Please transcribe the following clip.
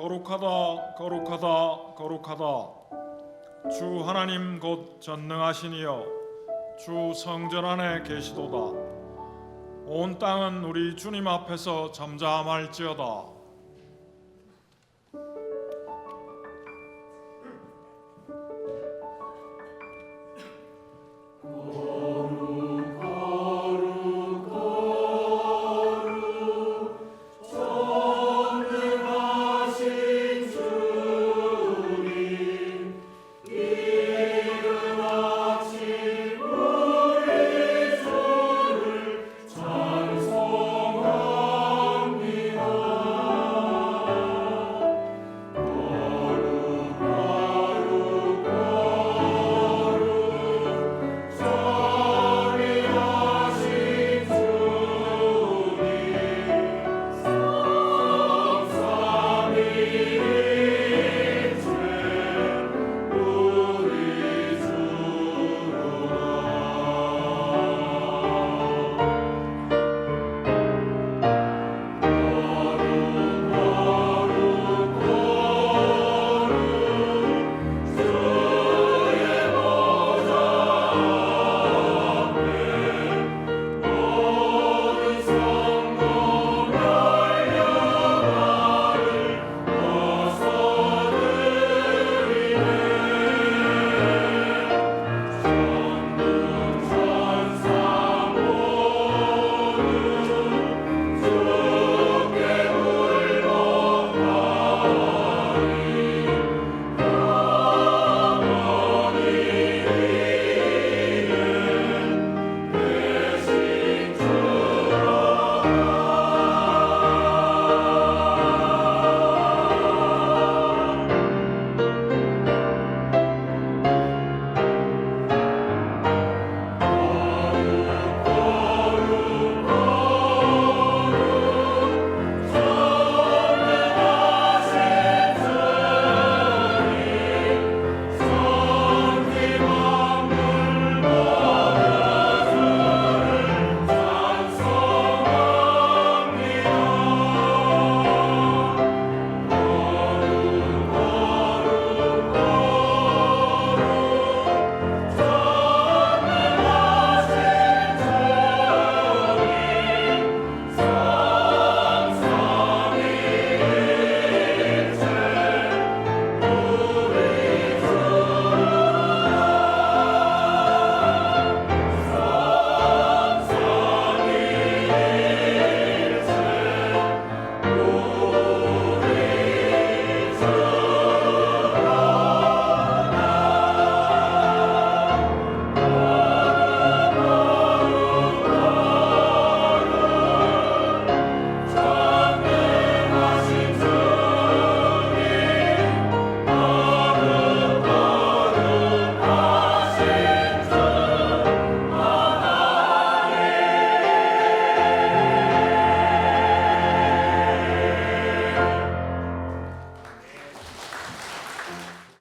거룩하다 거룩하다 거룩하다. 주 하나님 곧 전능하시니여 주 성전 안에 계시도다. 온 땅은 우리 주님 앞에서 잠잠할지어다.